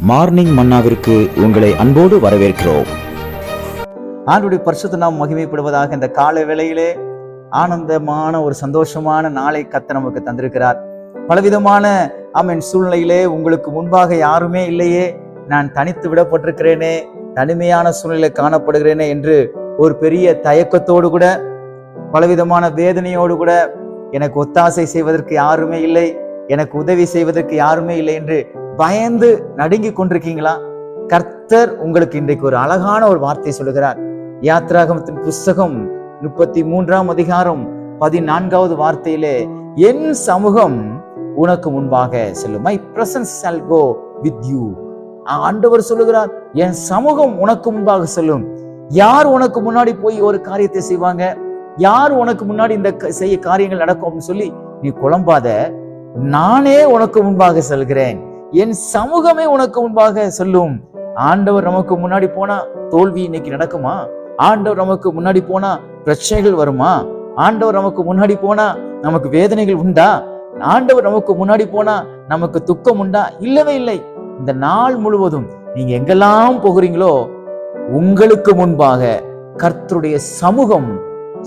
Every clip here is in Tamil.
மார்னிங் மன்னாவிற்கு உங்களை அன்போடு வரவேற்கிறோம். ஆண்டுடைய பரிசுத்த நாம் மகிமைப்படுவதாக இந்த கால வேளையிலே ஆனந்தமான ஒரு சந்தோஷமான நாளை கத்த நமக்கு தந்திருக்கிறார். பலவிதமான ஆமென் சூழ்நிலையிலே உங்களுக்கு முன்பாக யாருமே இல்லையே. நான் தனித்து விடப்பட்டிருக்கிறேனே தனிமையான சூழ்நிலை காணப்படுகிறேனே என்று ஒரு பெரிய தயக்கத்தோடு கூட பலவிதமான வேதனையோடு கூட எனக்கு ஒத்தாசை செய்வதற்கு யாருமே இல்லை. எனக்கு உதவி செய்வதற்கு யாருமே இல்லை என்று பயந்து நடுங்கி கொண்டிருக்கீங்களா? கர்த்தர் உங்களுக்கு இன்றைக்கு ஒரு அழகான ஒரு வார்த்தை சொல்லுகிறார். யாத்ராகமத்தின் புஸ்தகம் முப்பத்தி மூன்றாம் அதிகாரம் பதினான்காவது வார்த்தையிலே என் சமூகம் உனக்கு முன்பாக செல்லும். My presence shall go with ஆண்டவர் சொல்லுகிறார் என் சமூகம் உனக்கு முன்பாக செல்லும். யார் உனக்கு முன்னாடி போய் ஒரு காரியத்தை செய்வாங்க? யார் உனக்கு முன்னாடி இந்த க- செய்ய காரியங்கள் நடக்கும் அப்படின்னு சொல்லி நீ குழம்பாத. நானே உனக்கு முன்பாக செல்கிறேன். என் சமூகமே உனக்கு முன்பாக சொல்லும். ஆண்டவர் நமக்கு முன்னாடி போனா தோல்வி இன்னைக்கு நடக்குமா? ஆண்டவர் நமக்கு முன்னாடி போனா பிரச்சனைகள் வருமா? ஆண்டவர் நமக்கு முன்னாடி போனா நமக்கு வேதனைகள் உண்டா? ஆண்டவர் நமக்கு முன்னாடி போனா நமக்கு துக்கம் உண்டா? இல்லவே இல்லை. இந்த நாள் முழுவதும் நீங்க எங்கெல்லாம் போகிறீங்களோ உங்களுக்கு முன்பாக கர்த்தருடைய சமூகம்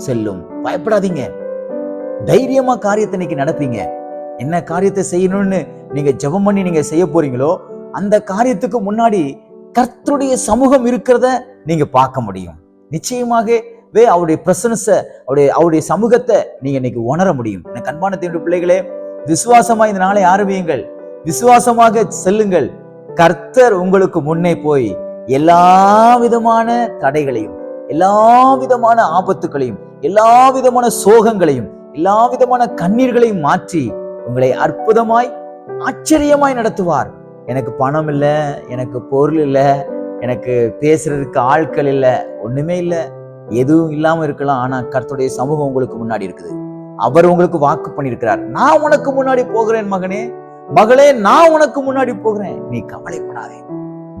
செல்லும். பயப்படாதீங்க. தைரியமா காரியத்தை இன்னைக்கு நடப்பீங்க என்ன காரியத்தை செய்யணும்னு நீங்க ஜெபம் பண்ணி நீங்க செய்ய போறீங்களோ அந்த காரியத்துக்கு முன்னாடி கர்த்தருடைய சமூகம் இருக்கிறத நீங்க பார்க்க முடியும். நிச்சயமாகவே அவருடைய பிரசனஸ அவருடைய அவருடைய சமூகத்தை நீங்க இன்னைக்கு உணர முடியும். எனக்கு அன்பான தேவனுடைய பிள்ளைகளே விசுவாசமா இந்த நாளை ஆரம்பியுங்கள். விசுவாசமாக செல்லுங்கள். கர்த்தர் உங்களுக்கு முன்னே போய் எல்லா விதமான தடைகளையும் எல்லா விதமான ஆபத்துகளையும் எல்லா விதமான சோகங்களையும் எல்லா விதமான கண்ணீர்களையும் மாற்றி உங்களை அற்புதமாய் ஆச்சரியமாய் நடத்துவார். எனக்கு பணம் இல்ல எனக்கு பொருள் இல்ல எனக்கு பேசுறதுக்கு ஆட்கள் இல்ல ஒண்ணுமே இல்ல. எதுவும் இல்லாம இருக்கலாம் ஆனா கர்த்தருடைய சமூகம் உங்களுக்கு முன்னாடி இருக்குது. அவர் உங்களுக்கு வாக்கு பண்ணியிருக்கிறார். நான் உனக்கு முன்னாடி போகிறேன் மகனே. மகளே நான் உனக்கு முன்னாடி போகிறேன். நீ கவலைப்படாதே.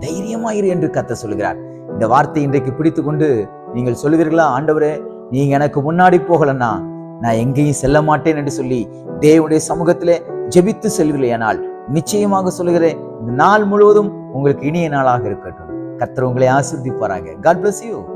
தைரியமாயிரு என்று கத்த சொல்லுகிறார் இந்த வார்த்தை இன்றைக்கு பிடித்து கொண்டு நீங்கள் சொல்லுவீர்களா? ஆண்டவரே நீங்க எனக்கு முன்னாடி போகலன்னா நான் எங்கேயும் செல்ல மாட்டேன் என்று சொல்லி தேவனுடைய சமூகத்திலே ஜெபித்து செல்கிறேனால் நிச்சயமாக சொல்லுகிறேன் இந்த நாள் முழுவதும் உங்களுக்கு இனிய நாளாக இருக்கட்டும். கர்த்தர் உங்களை ஆசிர்வதிப்பாராக. God bless you